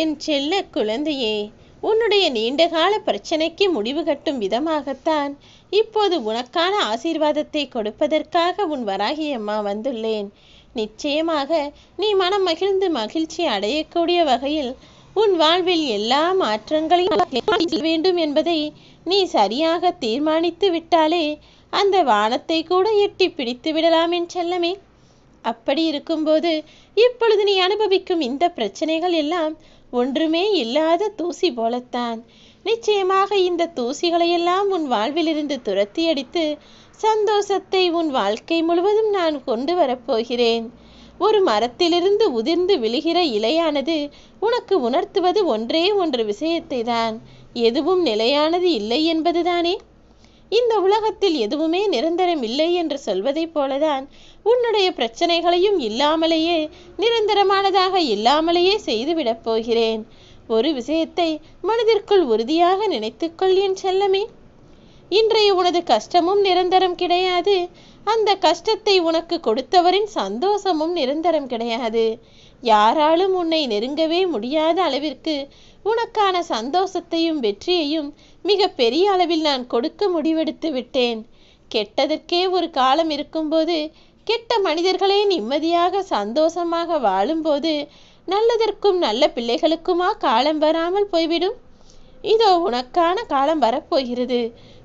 என் செல்ல குழந்தையே உன்னுடைய நீண்டகால பிரச்சனைக்கு முடிவு கட்டும் விதமாகத்தான் இப்போது உனக்கான ஆசீர்வாதத்தை கொடுப்பதற்காக உன் வராகி அம்மா வந்துள்ளேன். நிச்சயமாக நீ மனம் மகிழ்ந்து மகிழ்ச்சி அடையக்கூடிய வகையில் உன் வாழ்வில் எல்லா மாற்றங்களையும் வேண்டும் என்பதை நீ சரியாக தீர்மானித்து விட்டாலே அந்த வானத்தை கூட எட்டி பிடித்து விடலாம் என் செல்லமே. அப்படி இருக்கும்போது இப்பொழுது நீ அனுபவிக்கும் இந்த பிரச்சனைகள் எல்லாம் ஒன்றுமே இல்லாத தூசி போலத்தான். நிச்சயமாக இந்த தூசிகளையெல்லாம் உன் வாழ்விலிருந்து துரத்தி அடித்து சந்தோஷத்தை உன் வாழ்க்கை முழுவதும் நான் கொண்டு வரப்போகிறேன். ஒரு மரத்திலிருந்து உதிர்ந்து விழுகிற இலையானது உனக்கு உணர்த்துவது ஒன்றே ஒன்று விஷயத்தை தான் எதுவும் நிலையானது இல்லை என்பதுதானே? இந்த உலகத்தில் எதுவுமே நிரந்தரம் இல்லை என்று சொல்வதைப் போலதான் உன்னுடைய பிரச்சனைகளையும் இல்லாமலேயே நிரந்தரமானதாக இல்லாமலேயே செய்துவிடப் போகிறேன். ஒரு விஷயத்தை மனதிற்குள் உறுதியாக நினைத்துக்கொள் என் செல்லமே. இன்றைய உனது கஷ்டமும் நிரந்தரம் கிடையாது. அந்த கஷ்டத்தை உனக்கு கொடுத்தவரின் சந்தோஷமும் நிரந்தரம் கிடையாது. யாராலும் உன்னை நெருங்கவே முடியாத அளவிற்கு உனக்கான சந்தோஷத்தையும் வெற்றியையும் மிக பெரிய அளவில் நான் கொடுக்க முடிவெடுத்து விட்டேன். கெட்டதற்கே ஒரு காலம் இருக்கும்போது கெட்ட மனிதர்களே நிம்மதியாக சந்தோஷமாக வாழும்போது நல்லதற்கும் நல்ல பிள்ளைகளுக்குமா காலம் வராமல் போய்விடும்? இதோ உனக்கான காலம் வரப்போகிறது.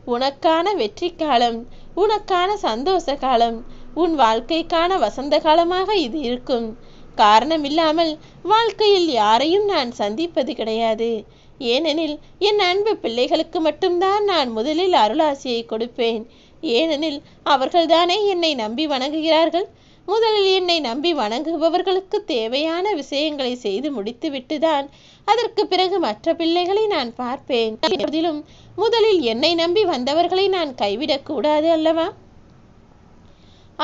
உனக்கான வெற்றி காலம் உனக்கான சந்தோஷ காலம் உன் வாழ்க்கைக்கான வசந்த காலமாக இது இருக்கும். காரணமில்லாமல் வாழ்க்கையில் யாரையும் நான் சந்திப்பது கிடையாது. ஏனெனில் என் அன்பு பிள்ளைகளுக்கு மட்டும்தான் நான் முதலில் அருளாசியை கொடுப்பேன். ஏனெனில் அவர்கள்தானே என்னை நம்பி வணங்குகிறார்கள்? முதலில் என்னை நம்பி வணங்குபவர்களுக்கு தேவையான விஷயங்களை செய்து முடித்துவிட்டுதான் அதற்கு பிறகு மற்ற பிள்ளைகளை நான் பார்ப்பேன். முதலில் என்னை நம்பி வந்தவர்களை நான் கைவிடக்கூடாது அல்லவா?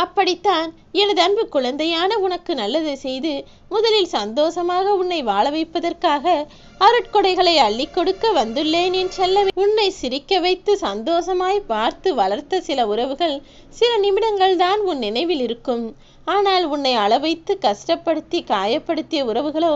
அப்படித்தான் எனது அன்பு குழந்தையான உனக்கு நல்லது செய்து முதலில் சந்தோஷமாக உன்னை வாழ வைப்பதற்காக அருட்கொடைகளை அள்ளி கொடுக்க வந்துள்ளேன் என் செல்ல உன்னை சிரிக்க வைத்து சந்தோஷமாய் பார்த்து வளர்த்த சில உறவுகள் சில நிமிடங்கள் தான் உன் நினைவில் இருக்கும். ஆனால் உன்னை அளவைத்து கஷ்டப்படுத்தி காயப்படுத்திய உறவுகளோ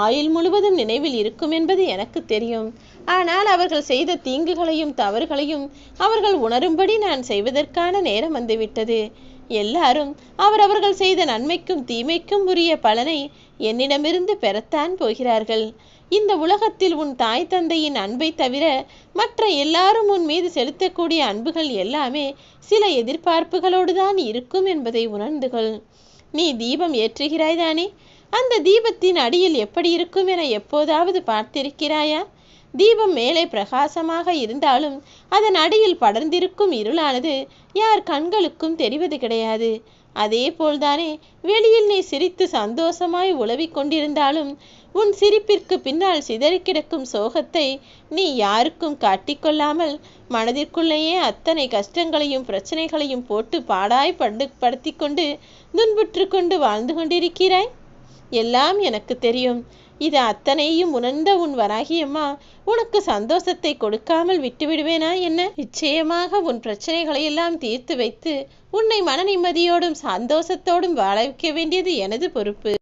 ஆயுள் முழுவதும் நினைவில் இருக்கும் என்பது எனக்கு தெரியும். ஆனால் அவர்கள் செய்த தீங்குகளையும் தவறுகளையும் அவர்கள் உணரும்படி நான் செய்வதற்கான நேரம் வந்துவிட்டது. எல்லாரும் அவரவர்கள் செய்த நன்மைக்கும் தீமைக்கும் உரிய பலனை என்னிடமிருந்து பெறத்தான் போகிறார்கள். இந்த உலகத்தில் உன் தாய் தந்தையின் அன்பை தவிர மற்ற எல்லாரும் உன் மீது செலுத்தக்கூடிய அன்புகள் எல்லாமே சில எதிர்பார்ப்புகளோடு தான் இருக்கும் என்பதை உணர்ந்து கொள் நீ தீபம் ஏற்றுகிறாய் தானே? அந்த தீபத்தின் அடியில் எப்படி இருக்கும் என எப்போதாவது பார்த்திருக்கிறாயா? தீபம் மேலே பிரகாசமாக இருந்தாலும் அதன் அடியில் படர்ந்திருக்கும் இருளானது யார் கண்களுக்கும் தெரிவது கிடையாது. அதே போல்தானே வெளியில் நீ சிரித்து சந்தோஷமாய் உழவிக் கொண்டிருந்தாலும் உன் சிரிப்பிற்கு பின்னால் சிதறி கிடக்கும் சோகத்தை நீ யாருக்கும் காட்டிக்கொள்ளாமல் மனதிற்குள்ளேயே அத்தனை கஷ்டங்களையும் பிரச்சனைகளையும் போட்டு பாடாய் படு படுத்தி கொண்டு துன்புற்று கொண்டு வாழ்ந்து கொண்டிருக்கிறாய்? எல்லாம் எனக்கு தெரியும். இது அத்தனையும் உணர்ந்த உன் வராகியம்மா உனக்கு சந்தோஷத்தை கொடுக்காமல் விட்டுவிடுவேனா என்ன? நிச்சயமாக உன் பிரச்சனைகளை எல்லாம் தீர்த்து வைத்து உன்னை மன நிம்மதியோடும் சந்தோஷத்தோடும் வாழ வைக்க வேண்டியது எனது பொறுப்பு.